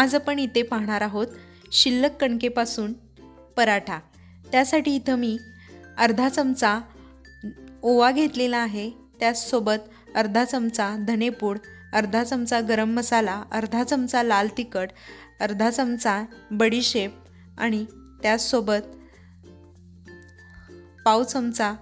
आज आपण इथे पाहणार आहोत शिल्लक कणकेपासून पराठा. त्यासाठी इथं मी अर्धा चमचा ओवा घेतलेला आहे. त्याचसोबत अर्धा चमचा धनेपूड अर्धा चमचा गरम मसाला अर्धा चमचा लाल तिखट अर्धा चमचा बडीशेप आणि त्याचसोबत पाव चमचा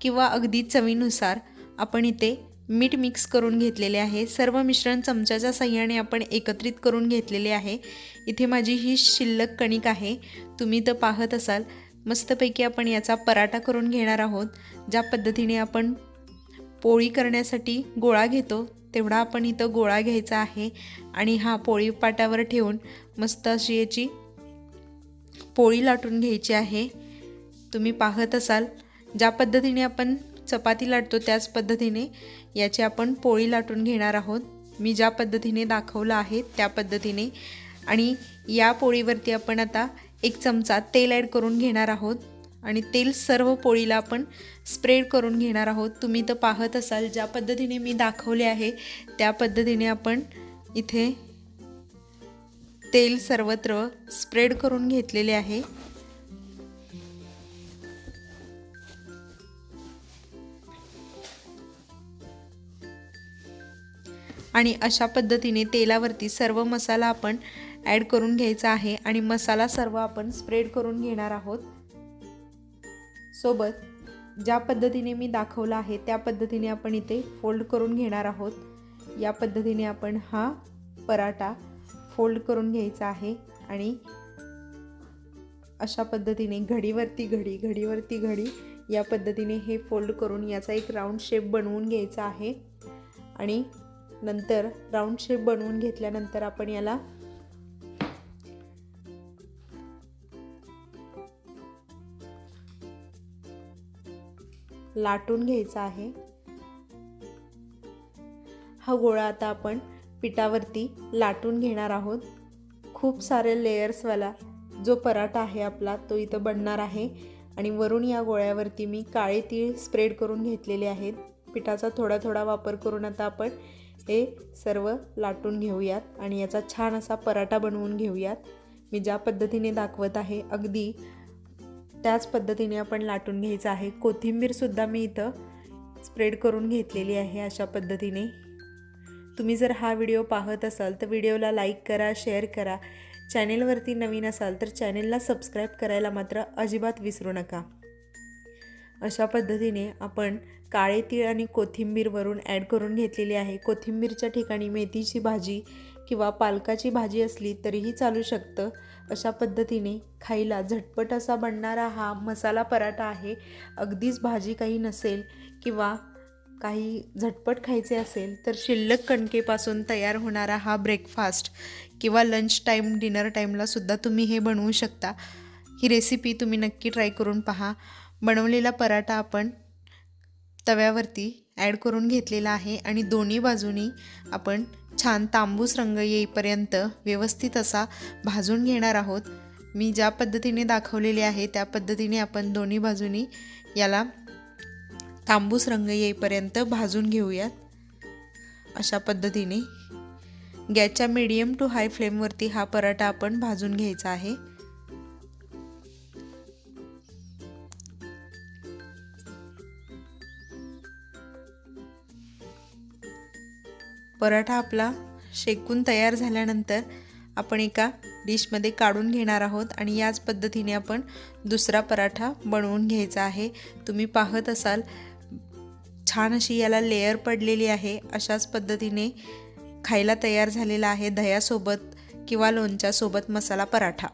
किंवा अगदी चवीनुसार आपण इथे मीठ मिक्स करून घेतलेले आहे. सर्व मिश्रण चमच्याच्या सहाय्याने आपण एकत्रित करून घेतलेले आहे. इथे माझी ही शिल्लक कणिक आहे. तुम्ही तर पाहत असाल मस्तपैकी आपण याचा पराठा करून घेणार आहोत. ज्या पद्धतीने आपण पोळी करण्यासाठी गोळा घेतो तेवढा आपण इथं गोळा घ्यायचा आहे आणि हा पोळी पाटावर ठेवून मस्त अशी याची पोळी लाटून घ्यायची आहे. तुम्ही पाहत असाल ज्या पद्धतीने आपण चपाती लाटतो त्याच पद्धतीने. याची आपण पोळी लाटून घेणार आहोत. मी ज्या पद्धतीने दाखवलं आहे त्या पद्धतीने. आणि या पोळीवरती आपण आता एक चमचा तेल ॲड करून घेणार आहोत. आणि तेल सर्व पोळीला आपण स्प्रेड करून घेणार आहोत. तुम्ही तर पाहत असाल ज्या पद्धतीने मी दाखवले आहे त्या पद्धतीने आपण इथे तेल सर्वत्र स्प्रेड करून घेतलेले आहे. आणि अशा पद्धतीने तेलावरती सर्व मसाला आपण ॲड करून घ्यायचा आहे आणि मसाला सर्व आपण स्प्रेड करून घेणार आहोत. सोबत ज्या पद्धतीने मी दाखवलं आहे त्या पद्धतीने आपण इथे फोल्ड करून घेणार आहोत. या पद्धतीने आपण हा पराठा फोल्ड करून घ्यायचा आहे आणि अशा पद्धतीने घडीवरती घडी घडीवरती घडी या पद्धतीने हे फोल्ड करून याचा एक राऊंड शेप बनवून घ्यायचा आहे. आणि नंतर राऊंड शेप बनवून घेतल्यानंतर आपण याला लाटून घ्यायचा आहे. हा गोळा आता आपण पिठावरती लाटून घेणार आहोत. खूप सारे लेयर्सवाला जो पराठा आहे आपला तो इथं बनणार आहे. आणि वरून या गोळ्यावरती मी काळे तीळ स्प्रेड करून घेतलेले आहेत. पिठाचा थोडा थोडा वापर करून आता आपण हे सर्व लाटून घेऊयात आणि याचा छान असा पराठा बनवून घेऊयात. मी ज्या पद्धतीने दाखवत आहे अगदी त्याच पद्धतीने आपण लाटून घ्यायचं आहे. कोथिंबीरसुद्धा मी इथं स्प्रेड करून घेतलेली आहे अशा पद्धतीने. तुम्ही जर हा व्हिडिओ पाहत असाल तर व्हिडिओला लाईक करा शेअर करा. चॅनेलवरती नवीन असाल तर चॅनेलला सबस्क्राईब करायला मात्र अजिबात विसरू नका. अशा पद्धतीने आपण काळे तीळ आणि कोथिंबीरवरून ॲड करून घेतलेली आहे. कोथिंबीरच्या ठिकाणी मेथीची भाजी किंवा पालकाची भाजी असली तरीही चालू शकतं. अशा पद्धतीने खायला झटपट असा बनणारा हा मसाला पराठा आहे. अगदीच भाजी काही नसेल किंवा काही झटपट खायचे असेल तर शिल्लक कणकेपासून तयार होणारा हा ब्रेकफास्ट किंवा लंच टाईम डिनर टाईमलासुद्धा तुम्ही हे बनवू शकता. ही रेसिपी तुम्ही नक्की ट्राय करून पहा. बनवलेला पराठा आपण तव्यावरती ॲड करून घेतलेला आहे आणि दोन्ही बाजूनी आपण छान तांबूस रंग येईपर्यंत व्यवस्थित असा भाजून घेणार आहोत. मी ज्या पद्धतीने दाखवलेले आहे त्या पद्धतीने आपण दोन्ही बाजूनी याला तांबूस रंग येईपर्यंत भाजून घेऊयात. अशा पद्धतीने गॅसच्या मीडियम टू हाय फ्लेमवरती हा पराठा आपण भाजून घ्यायचा आहे. पराठा आपला शेकून तयार झाल्यानंतर आपण एका डिशमध्ये काढून घेणार आहोत आणि याच पद्धतीने आपण दुसरा पराठा बनवून घ्यायचा आहे. तुम्ही पाहत असाल छान अशी याला लेअर पडलेली आहे. अशाच पद्धतीने खायला तयार झालेला आहे दह्यासोबत किंवा लोणच्यासोबत मसाला पराठा.